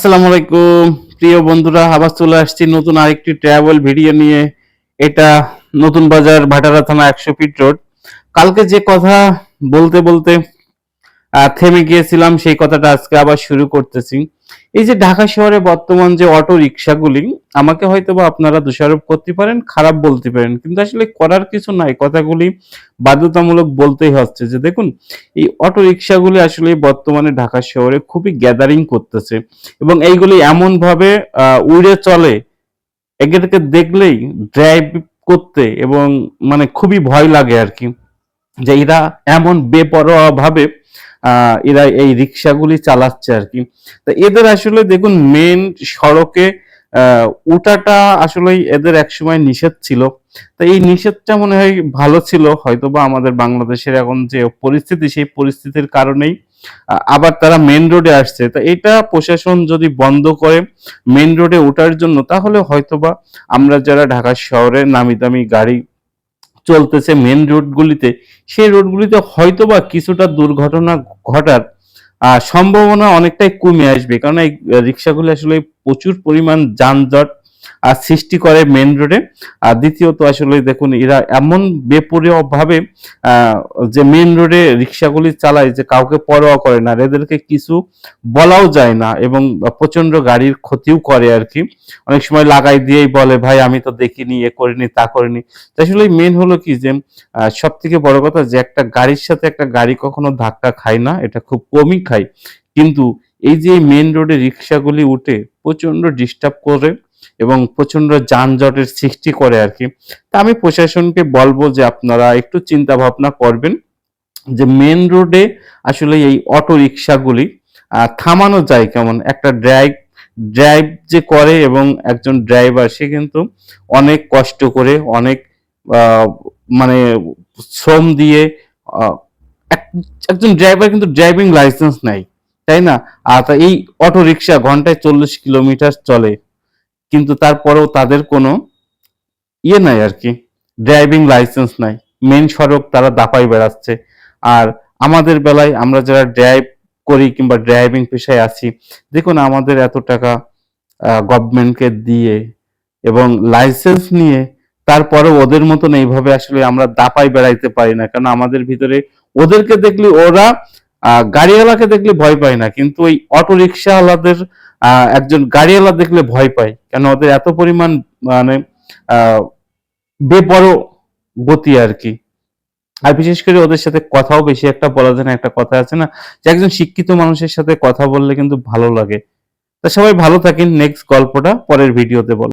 আসসালামু আলাইকুম। প্রিয় বন্ধুরা, আবার চলে আসছি নতুন আরেকটি ট্রাভেল ভিডিও নিয়ে। এটা নতুন বাজার, ভাটারা থানা একশো ফিট রোড কালকে যে কথা বলতে বলতে থেমে গিয়েছিলাম, সেই কথাটা আজকে আবার শুরু করতেছি। এই যে ঢাকা শহরে বর্তমান যে অটো রিক্সাগুলি আমাকে হয়তো বা আপনারা দোষারোপ করতে পারেন, খারাপ বলতে পারেন, কিন্তু আসলে করার কিছু নাই। কথাগুলি বাধ্যতামূলক বলতেই হচ্ছে যে, দেখুন, এই অটো রিক্সাগুলি আসলে বর্তমানে ঢাকা শহরে খুবই গ্যাদারিং করতেছে এবং এইগুলি এমন ভাবে উড়ে চলে, এগুলোকে দেখলেই ড্রাইভ করতে এবং মানে খুবই ভয় লাগে আর কি যে, এরা এমন বেপরোয়া ভাবে এরা এই রিক্সাগুলি চালাচ্ছে আর কি তো এদের আসলে দেখুন মেন সড়কে ওঠাটা আসলে এদের একসময় নিষেধ ছিল। তো এই নিষেধটা মনে হয় ভালো ছিল হয়তো বা আমাদের বাংলাদেশের এখন যে পরিস্থিতি, সেই পরিস্থিতির কারণেই আবার তারা মেন রোডে আসছে। তো এটা প্রশাসন যদি বন্ধ করে মেন রোডে ওঠার জন্য, তাহলে হয়তোবা আমরা যারা ঢাকা শহরে নামি দামি গাড়ি চলতেছে মেন রোডগুলিতে সেই রোডগুলিতে হয়তোবা কিছুটা দুর্ঘটনা ঘটার সম্ভাবনা অনেকটাই কমে আসবে। কারণ এই রিক্সাগুলি আসলে প্রচুর পরিমাণ যানজট আর সৃষ্টি করে মেন রোডে আর দ্বিতীয়ত আসলে দেখুন, এরা এমন বেপরোয়া ভাবে যে মেন রোডে রিক্সাগুলি চালায় যে কাউকে পরোয়া করে না এদেরকে কিছু বলাও যায় না এবং প্রচণ্ড গাড়ির ক্ষতিও করে আর কি। অনেক সময় লাগাই দিয়েই বলে, ভাই, আমি তো দেখিনি, এ করিনি, তা করিনি। আসলে মেন হলো কি যে সব থেকে বড় কথা যে একটা গাড়ির সাথে একটা গাড়ি কখনো ধাক্কা খায় না, এটা খুব কমই খায়। কিন্তু এই যে মেন রোডে রিক্সাগুলি উঠে প্রচণ্ড ডিস্টার্ব করে এবং প্রচণ্ড যানজটের সৃষ্টি করে আর কি। তা আমি প্রশাসনকে বলব যে আপনারা একটু চিন্তা ভাবনা করবেন যে মেন রোডে আসলে এই অটো রিক্সাগুলি থামানো যায় কেমন? একটা ড্রাইভ ড্রাইভ যে করে এবং একজন ড্রাইভার সে কিন্তু অনেক কষ্ট করে, অনেক মানে শ্রম দিয়ে একজন ড্রাইভার কিন্তু ড্রাইভিং লাইসেন্স নাই তাই না? আর এই অটো রিক্সা ঘন্টায় চল্লিশ কিলোমিটার চলে। কিন্তু তারপরেও তাদের কোনো ইয়ে নাই আর কি। ড্রাইভিং লাইসেন্স নাই। মেন সড়ক তারা দাপাই বেড়াচ্ছে। আর আমাদের বেলায় আমরা যারা ড্রাইভ করি কিংবা ড্রাইভিং পেশায় আছি, দেখুন আমাদের এত টাকা গভর্নমেন্টকে দিয়ে এবং লাইসেন্স নিয়ে তারপরে ওদের মতন এইভাবে আসলে আমরা দাপাই বেড়াইতে পারি না। কারণ আমাদের ভিতরে ওদেরকে দেখলে ওরা গাড়িওয়ালাকে দেখলে ভয় পায় না। কিন্তু ওই অটো রিক্সাওয়ালাদের একজন গাড়িওয়ালা দেখলে ভয় পায়। কেন ওদের এত পরিমাণ মানে বেপরো গতি আর কি। আর বিশেষ করে ওদের সাথে কথাও বেশি একটা বলা যায় না, একটা কথা আছে না, যে একজন শিক্ষিত মানুষের সাথে কথা বললে কিন্তু ভালো লাগে। তা সবাই ভালো থাকেন। নেক্সট গল্পটা পরের ভিডিওতে বল